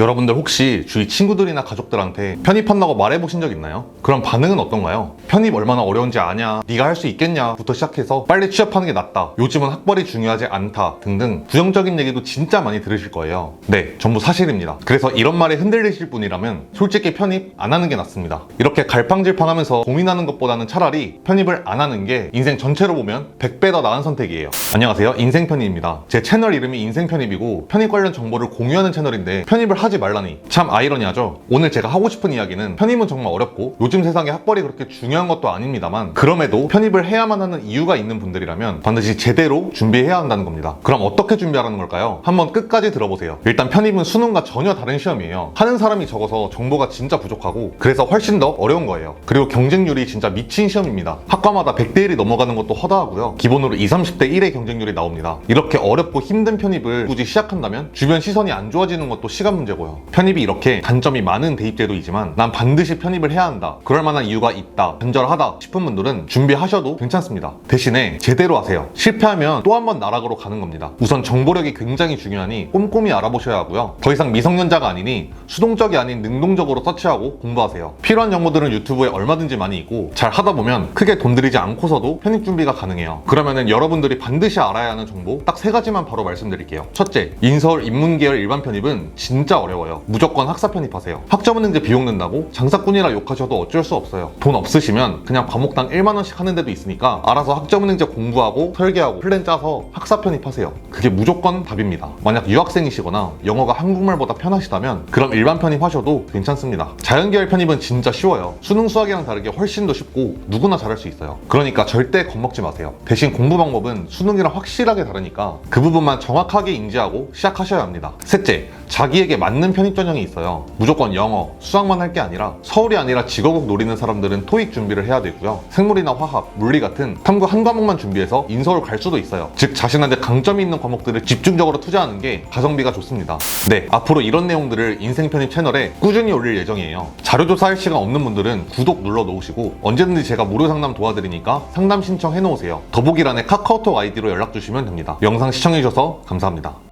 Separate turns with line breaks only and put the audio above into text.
여러분들 혹시 주위 친구들이나 가족들한테 편입한다고 말해보신 적 있나요? 그럼 반응은 어떤가요? 편입 얼마나 어려운지 아냐? 네가 할 수 있겠냐? 부터 시작해서 빨리 취업하는 게 낫다. 요즘은 학벌이 중요하지 않다. 등등 부정적인 얘기도 진짜 많이 들으실 거예요. 네, 전부 사실입니다. 그래서 이런 말에 흔들리실 분이라면 솔직히 편입 안 하는 게 낫습니다. 이렇게 갈팡질팡하면서 고민하는 것보다는 차라리 편입을 안 하는 게 인생 전체로 보면 100배 더 나은 선택이에요. 안녕하세요. 인생 편입입니다. 제 채널 이름이 인생 편입이고 편입 관련 정보를 공유하는 채널인데 편입을 하지 말라니 참 아이러니하죠. 오늘 제가 하고 싶은 이야기는 편입은 정말 어렵고 요즘 세상에 학벌이 그렇게 중요한 것도 아닙니다만 그럼에도 편입을 해야만 하는 이유가 있는 분들이라면 반드시 제대로 준비해야 한다는 겁니다. 그럼 어떻게 준비하라는 걸까요? 한번 끝까지 들어보세요. 일단 편입은 수능과 전혀 다른 시험이에요. 하는 사람이 적어서 정보가 진짜 부족하고 그래서 훨씬 더 어려운 거예요. 그리고 경쟁률이 진짜 미친 시험입니다. 학과마다 100대 1이 넘어가는 것도 허다하고요. 기본으로 20, 30대 1의 경쟁률이 나옵니다. 이렇게 어렵고 힘든 편입을 굳이 시작한다면 주변 시선이 안 좋아지는 것도 시간 문제고 요. 편입이 이렇게 단점이 많은 대입제도이지만 난 반드시 편입을 해야 한다. 그럴 만한 이유가 있다. 간절하다 싶은 분들은 준비하셔도 괜찮습니다. 대신에 제대로 하세요. 실패하면 또 한 번 나락으로 가는 겁니다. 우선 정보력이 굉장히 중요하니 꼼꼼히 알아보셔야 하고요. 더 이상 미성년자가 아니니 수동적이 아닌 능동적으로 서치하고 공부하세요. 필요한 정보들은 유튜브에 얼마든지 많이 있고 잘 하다 보면 크게 돈 들이지 않고서도 편입 준비가 가능해요. 그러면은 여러분들이 반드시 알아야 하는 정보 딱 세 가지만 바로 말씀드릴게요. 첫째, 인서울 인문계열 일반 편입은 어려워요. 무조건 학사 편입하세요. 학점은행제 비용 낸다고 장사꾼이라 욕하셔도 어쩔 수 없어요. 돈 없으시면 그냥 과목당 1만 원씩 하는 데도 있으니까 알아서 학점은행제 공부하고 설계하고 플랜 짜서 학사 편입하세요. 그게 무조건 답입니다. 만약 유학생이시거나 영어가 한국말보다 편하시다면 그럼 일반 편입하셔도 괜찮습니다. 자연계열 편입은 진짜 쉬워요. 수능 수학이랑 다르게 훨씬 더 쉽고 누구나 잘할 수 있어요. 그러니까 절대 겁먹지 마세요. 대신 공부 방법은 수능이랑 확실하게 다르니까 그 부분만 정확하게 인지하고 시작하셔야 합니다. 셋째, 자기에게 맞는 편입 전형이 있어요. 무조건 영어, 수학만 할 게 아니라 서울이 아니라 직업국 노리는 사람들은 토익 준비를 해야 되고요. 생물이나 화학, 물리 같은 탐구 한 과목만 준비해서 인서울 갈 수도 있어요. 즉 자신한테 강점이 있는 과목들을 집중적으로 투자하는 게 가성비가 좋습니다. 네, 앞으로 이런 내용들을 인생 편입 채널에 꾸준히 올릴 예정이에요. 자료 조사할 시간 없는 분들은 구독 눌러 놓으시고 언제든지 제가 무료 상담 도와드리니까 상담 신청해 놓으세요. 더보기란에 카카오톡 아이디로 연락 주시면 됩니다. 영상 시청해 주셔서 감사합니다.